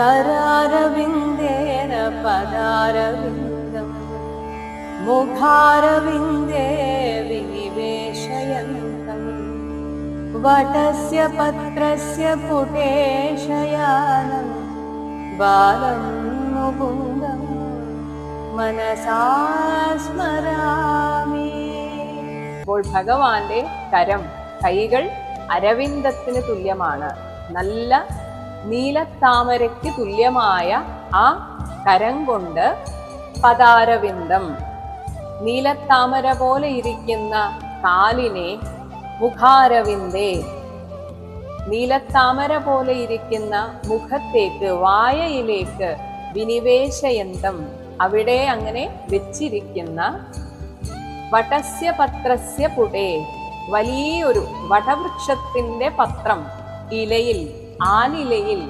കരാരവിന്ദേന പദാരവിന്ദം മുഖാരവിന്ദേ വിനിവേശയന്തം. വടസ്യ പത്രസ്യ പുടേശയാനം. ബാലം മുകുന്ദം. മനസാ സ്മരാമി. അപ്പോൾ ഭഗവാന്റെ കരം കൈകൾ അരവിന്ദത്തിന് തുല്യമാണ്. നല്ല നീലത്താമരയ്ക്ക് തുല്യമായ ആ കരം കൊണ്ട് പതാരവിന്ദം. നീലത്താമര പോലെ ഇരിക്കുന്ന കാലിനെ മുഖാരവിന്ദേ. നീലത്താമര പോലെ ഇരിക്കുന്ന മുഖത്തേക്ക് വായയിലേക്ക് വിനിവേശയന്തം. അവിടെ അങ്ങനെ വെച്ചിരിക്കുന്ന വടസ്യ പത്രസ്യ പുടേ വലിയൊരു വടവൃക്ഷത്തിന്റെ പത്രം ഇലയിൽ ആനിലയിൽ